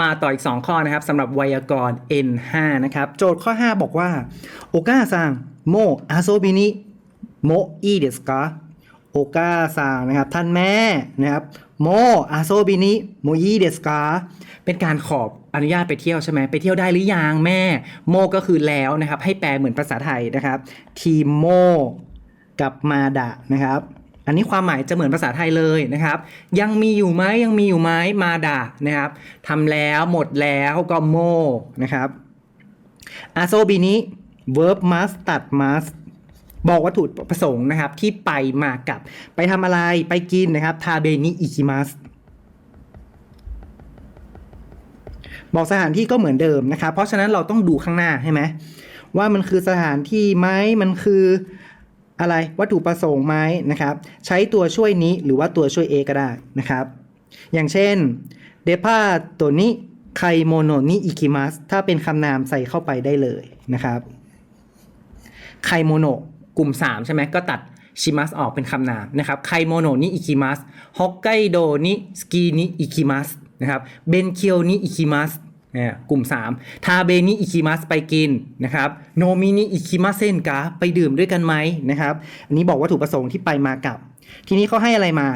มาต่ออีก 2 ข้อนะครับสำหรับไวยากรณ์ N5 นะครับ โจทย์ข้อ 5 บอกว่าโอกาซังโมอาโซบินิโมอีเดสกาโอกาซังนะครับ ท่านแม่นะครับโมอาโซบินิโมอีเดสกาเป็นการขอบอนุญาตไปเที่ยวใช่ไหมไปเที่ยวได้หรือยังแม่ โมก็คือแล้วนะครับ ให้แปลเหมือนภาษาไทยนะครับ ทีโมกับมาดะนะครับ อันนี้ความหมายจะเหมือนภาษาไทยเลยนะครับ ยังมีอยู่ไหมยังมีอยู่ไหมมาดานะครับทำแล้วหมดแล้วก็โมนะครับอาโซบินี้ verb must ตัด must บอกวัตถุประสงค์นะครับ ที่ไปมากับ ไปทำอะไรไปกินนะครับทาเบนิอิคิมัสบอกสถานที่ก็เหมือนเดิมนะครับ เพราะฉะนั้นเราต้องดูข้างหน้าใช่ไหมว่ามันคือสถานที่ไหมมันคือ อะไรวัตถุประสงค์ไหมนะครับ ใช้ตัวช่วยนี้หรือว่าตัวช่วย A ก็ได้นะครับ อย่างเช่นเดพาตัวนี้ไคโมโนนิอิคิมัสถ้าเป็นคำนามใส่เข้าไปได้เลยนะครับไคโมโนกลุ่ม 3 ใช่ไหมก็ตัดชิมัสออกเป็นคำนามนะครับไคโมโนนิอิคิมัสฮอกไกโดนิสกีนิอิคิมัสนะครับเบนเคียวนิอิคิมัส นี่ยกลุ่ม 3 ทาเบนิอิคิมัสไปกินนะครับโนมินิอิคิมัสเซนกาไปดื่มด้วยกันไหมนะครับ อันนี้บอกวัตถุประสงค์ที่ไปมากับ ทีนี้เขาให้อะไรมา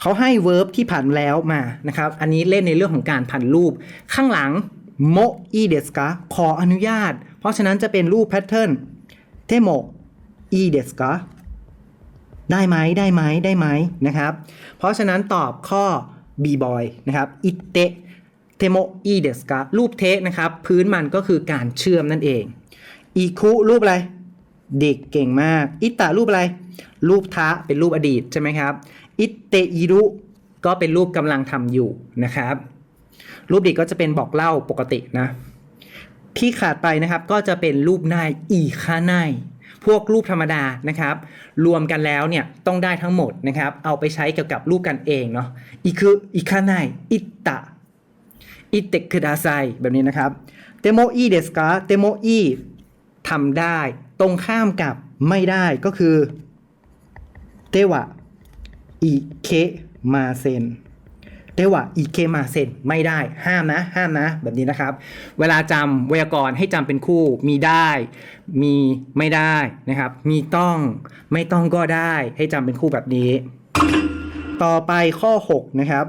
เขาให้ verb ที่ผันแล้วมานะครับ อันนี้เล่นในเรื่องของการผันรูป ข้างหลังโมอีเดสกาขออนุญาต เพราะฉะนั้นจะเป็นรูปแพทเทิร์นเทโมอีเดสกาได้ไหมได้ไหมได้ไหมนะครับ เพราะฉะนั้นตอบข้อ B boy นะครับอิเต เทโมอีเดสการูปเทนะครับ พื้นมันก็คือการเชื่อมนั่นเองอีคุรูปอะไร เด็กเก่งมาก อิตะรูปอะไร รูปทะเป็นรูปอดีตใช่ไหมครับ อิเตอิรุก็เป็นรูปกำลังทำอยู่นะครับ รูปเด็กก็จะเป็นบอกเล่าปกตินะ ที่ขาดไปนะครับก็จะเป็นรูปนายอีคานายพวกรูปธรรมดานะครับ รวมกันแล้วเนี่ยต้องได้ทั้งหมดนะครับ เอาไปใช้เกี่ยวกับรูปกันเองเนาะอีคืออีคานายอิตะ อิเตคุดาไซแบบนี้นะครับเตโมอีเดสกาเตโมอีทำได้ ตรงข้ามกับไม่ได้ก็คือเตวะอิเคมาเซนเตวะอิเคมาเซนไม่ได้ห้ามนะห้ามนะ แบบนี้นะครับ เวลาจำไวยากรณ์ให้จำเป็นคู่มีได้ มีไม่ได้นะครับ มีต้องไม่ต้องก็ได้ให้จำเป็นคู่แบบนี้ ต่อไปข้อ 6 นะครับ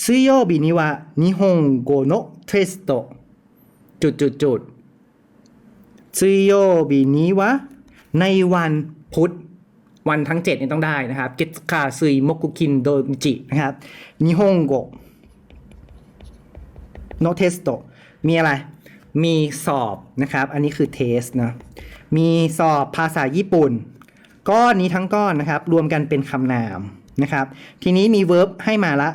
ซุโยบินิวะนิฮงโกโนเทสโตจุดจุดจุดซุโยบินิวะในวันพุธวันทั้ง7เนี่ยต้องได้นะครับเกตคาซุยมกุคินโดจินะครับนิฮงโกโนเทสโตมีอะไร มีสอบนะครับ อันนี้คือเทสนะ มีสอบภาษาญี่ปุ่น ก้อนนี้ทั้งก้อนนะครับ รวมกันเป็นคำนามนะครับ ทีนี้มี verb ให้มาละ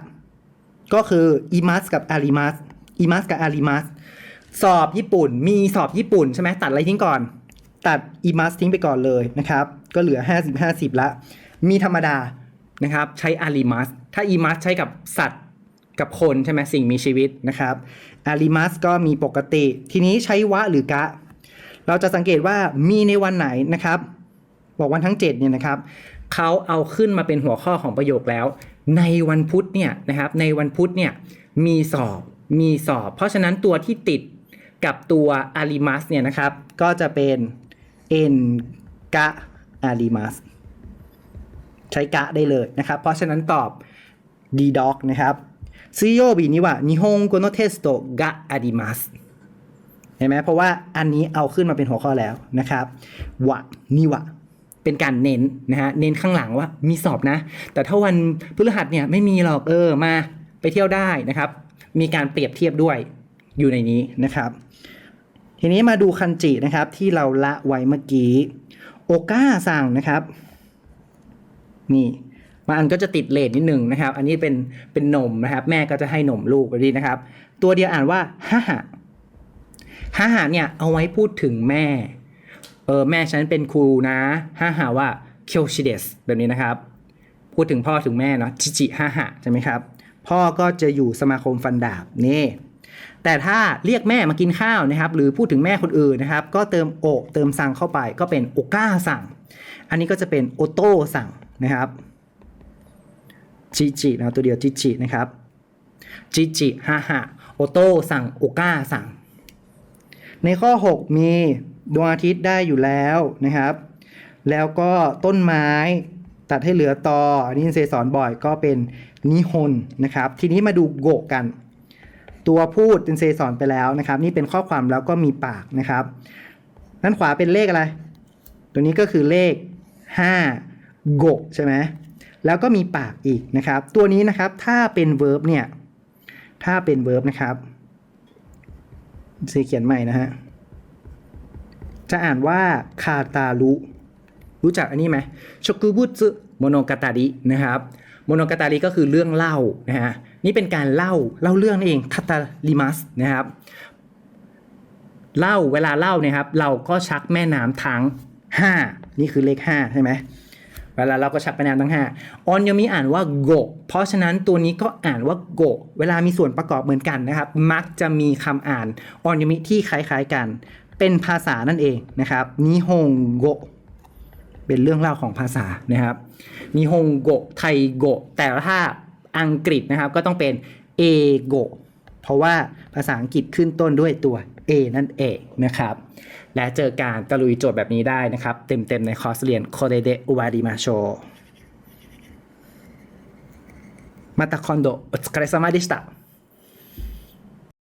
ก็คือ imas กับ arimas imas กับ arimas สสอบญี่ปุ่น มีสอบญี่ปุ่นใช่ไหมตัดอะไรทิ้งก่อน ตัด imas ทิ้งไปก่อนเลยนะครับ ก็เหลือ 50 50 ละ มีธรรมดานะครับ ใช้ arimas ถ้า imas ใช้กับสัตว์กับคนใช่ไหมสิ่งมีชีวิตนะครับ arimas ก็มีปกติ ทีนี้ใช้วะหรือกะ เราจะสังเกตว่ามีในวันไหนนะครับ บอกวันทั้ง7เนี่ยนะครับ เขาเอาขึ้นมาเป็นหัวข้อของประโยคแล้ว ในวันพุธเนี่ยนะครับในวันพุธเนี่ยมีสอบมีสอบ เพราะฉะนั้นตัวที่ติดกับตัวอาริมัสเนี่ยนะครับ ก็จะเป็นเอ็นกะอาริมัสใช้กะได้เลยนะครับ เพราะฉะนั้นตอบดีด็อกนะครับซุโยบินิวะนิฮงโกโนเทสโตกะอาริมัสเห็นไหมเพราะว่าอันนี้เอาขึ้นมาเป็นหัวข้อแล้วนะครับวะนิวะ เป็นการเน้นนะฮะเน้นข้างหลังว่ามีสอบนะ แต่ถ้าวันพฤหัสเนี่ยไม่มีหรอกเออมาไปเที่ยวได้นะครับ มีการเปรียบเทียบด้วยอยู่ในนี้นะครับ ทีนี้มาดูคันจินะครับที่เราละไว้เมื่อกี้โอก้าสั่งนะครับ นี่บางอันก็จะติดเลทนิดหนึ่งนะครับ อันนี้เป็นเป็นนมนะครับ แม่ก็จะให้นมลูกแบบนี้นะครับ ตัวเดียวอ่านว่าฮ่าฮะฮ่าฮะเนี่ยเอาไว้พูดถึงแม่ เออแม่ฉันเป็นครูนะฮ่าฮาว่าเคียวชิเดสแบบนี้นะครับ พูดถึงพ่อถึงแม่เนาะจิจิฮ่าฮะใช่ไหมครับ พ่อก็จะอยู่สมาคมฟันดาบนี่แต่ถ้าเรียกแม่มากินข้าวนะครับ หรือพูดถึงแม่คนอื่นนะครับ ก็เติมโอเติมสั่งเข้าไปก็เป็นโอก้าสั่ง อันนี้ก็จะเป็นโอโต้สั่งนะครับจิจินะตัวเดียวจิจินะครับจิจิฮ่าฮะโอโต้สั่งโอก้าสั่ง ในข้อ 6 มี ดวงอาทิตย์ได้อยู่แล้วนะครับ แล้วก็ต้นไม้ตัดให้เหลือตออันนี้เซสอนบ่อยก็เป็นนิฮนนะครับ ทีนี้มาดูโกกัน ตัวพูดเป็นเซสอนไปแล้วนะครับ นี่เป็นข้อความแล้วก็มีปากนะครับด้านขวาเป็นเลขอะไร ตัวนี้ก็คือเลข 5 โกใช่ไหมแล้วก็มีปากอีกนะครับ ตัวนี้นะครับถ้าเป็น verb เนี่ย ถ้าเป็น verb นะครับเซเขียนใหม่นะฮะ จะอ่านว่าคาตารุรู้จักอันนี้ไหมชกุบุตสึโมโนกาตารินะครับโมโนกาตาริก็คือเรื่องเล่านะฮะนี่เป็นการเล่าเล่าเรื่องนั่นเองคาตาลิมัสนะครับเล่าเวลาเล่าเนี่ยครับเราก็ชักแม่น้ำทั้ง 5 นี่คือเลข 5 ใช่ไหมเวลาเราก็ชักแม่น้ำทั้ง5ออนยมิอ่านว่าโกเพราะฉะนั้นตัวนี้ก็อ่านว่าโกเวลามีส่วนประกอบเหมือนกันนะครับ มักจะมีคำอ่านออนยมิที่คล้ายๆกัน เป็นภาษานั่นเองนะครับนิฮงโกเป็นเรื่องเล่าของภาษานะครับมีฮงโกไทโกแต่ถ้าอังกฤษนะครับก็ต้องเป็นเอโกเพราะว่าภาษาอังกฤษขึ้นต้นด้วยตัว A นั่นเองนะครับ และเจอการตะลุยโจทย์แบบนี้ได้นะครับ เต็มๆในคอร์สเรียนโคเดเดอุวาดิมาโชมาตาคอนโดโอสคาเรซามาดิสตา